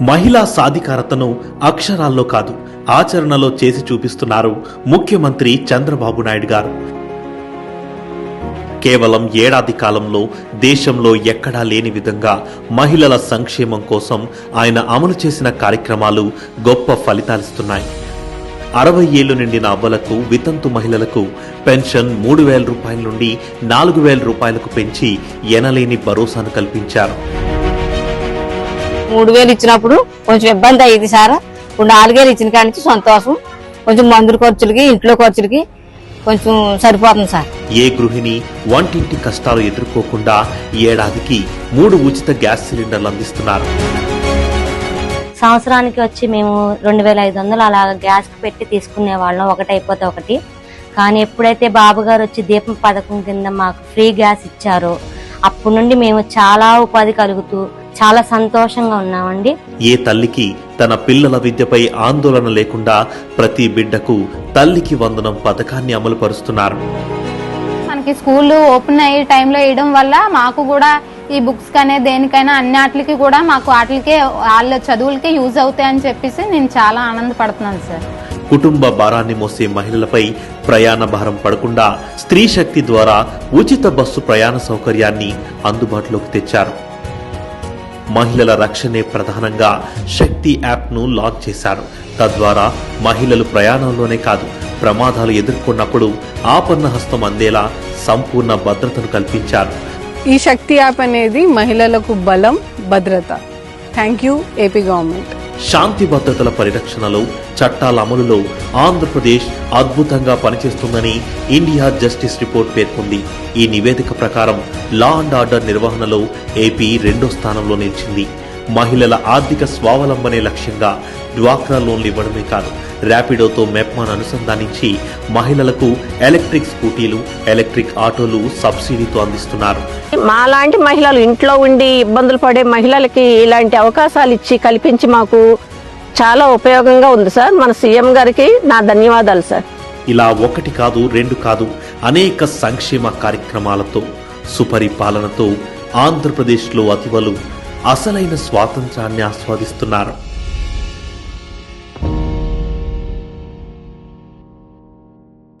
మహిళా సాధికారతను అక్షరాల్లో కాదు ఆచరణలో చేసి చూపిస్తున్నారు ముఖ్యమంత్రి చంద్రబాబు నాయుడు గారు. కేవలం ఏడాది కాలంలో దేశంలో ఎక్కడా లేని విధంగా మహిళల సంక్షేమం కోసం ఆయన అమలు చేసిన కార్యక్రమాలు గొప్ప ఫలితాలిస్తున్నాయి అరవై ఏళ్ళు నిండిన అవ్వలకు వితంతు మహిళలకు పెన్షన్ మూడు వేల రూపాయల నుండి నాలుగు వేల రూపాయలకు పెంచి ఎనలేని భరోసాను కల్పించారు. మూడు వేలు ఇచ్చినప్పుడు కొంచెం ఇబ్బంది అయ్యింది సార్. ఇప్పుడు నాలుగేళ్ళు ఇచ్చిన కాడి నుంచి సంతోషం. కొంచెం మందుల ఖర్చులకి ఇంట్లో ఖర్చులకి కొంచెం సరిపోతుంది సార్. ఏ గృహిణి వంటింటి కష్టాలు ఎదుర్కోకుండా ఏడాదికి మూడు ఉచిత గ్యాస్ సిలిండర్లు అందిస్తున్నారు. సంవత్సరానికి వచ్చి మేము రెండు వేల ఐదు వందలు అలా గ్యాస్ పెట్టి తీసుకునే వాళ్ళం. ఒకటి అయిపోతే ఒకటి. కానీ ఎప్పుడైతే బాబు గారు వచ్చి దీపం పథకం కింద మాకు ఫ్రీ గ్యాస్ ఇచ్చారో అప్పటి నుండి మేము చాలా ఉపాధి కలుగుతూ చాలా సంతోషంగా ఉన్నామండి. ఏ తల్లికి తన పిల్లల విద్యపై ఆందోళన లేకుండా ప్రతి బిడ్డకు తల్లికి వందనం పథకాన్ని అమలు పరుస్తున్నారు మనకి స్కూల్ ఓపెన్ అయ్యే టైంలో వేయడం వల్ల మాకు కూడా ఈ బుక్స్ కానీ దేనికైనా అన్ని వాటికి కూడా మాకు వాటికే వాళ్ళ చదువులకే యూజ్ అవుతాయి అని చెప్పేసి నేను చాలా ఆనందపడుతున్నాను సార్. కుటుంబ భారాన్ని మోసే మహిళలపై ప్రయాణ భారం పడకుండా స్త్రీ శక్తి ద్వారా ఉచిత బస్సు ప్రయాణ సౌకర్యాన్ని అందుబాటులోకి తెచ్చారు. మహిళల రక్షణే ప్రధానంగా శక్తి యాప్ను లాంచ్ చేశారు. తద్వారా మహిళలు ప్రయాణంలోనే కాదు ప్రమాదాలు ఎదుర్కొన్నప్పుడు ఆపన్న హస్తం అందేలా సంపూర్ణ భద్రతను కల్పించారు. ఈ శక్తి యాప్ అనేది మహిళలకు బలం భద్రత. థ్యాంక్ యూ ఏపీ గవర్నమెంట్ శాంతి భద్రతల పరిరక్షణలో చట్టాల అమలులో ఆంధ్రప్రదేశ్ అద్భుతంగా పనిచేస్తుందని ఇండియా జస్టిస్ రిపోర్ట్ పేర్కొంది. ఈ నివేదిక ప్రకారం లా అండ్ ఆర్డర్ నిర్వహణలో ఏపీ రెండో స్థానంలో నిలిచింది. మహిళల ఆర్థిక స్వావలంబనే లక్ష్యంగా డ్వాక్రా లోన్లు ఇవ్వడమే కాదు ర్యాపిడోతో మెప్మాన్ అనుసంధానించి మహిళలకు ఎలక్ట్రిక్ స్కూటీలు ఎలక్ట్రిక్ ఆటోలు సబ్సిడీతో అందిస్తున్నారు. మాలాంటి మహిళలు ఇంట్లో ఉండి ఇబ్బందులు పడే మహిళలకి ఇలాంటి అవకాశాలు ఇచ్చి కల్పించి మాకు చాలా ఉపయోగంగా ఉంది సార్. మన సీఎం గారికి నా ధన్యవాదాలు సార్. ఇలా ఒకటి కాదు రెండు కాదు అనేక సంక్షేమ కార్యక్రమాలతో సుపరిపాలనతో ఆంధ్రప్రదేశ్లో అతివలు అసలైన స్వాతంత్రాన్ని ఆస్వాదిస్తున్నారు.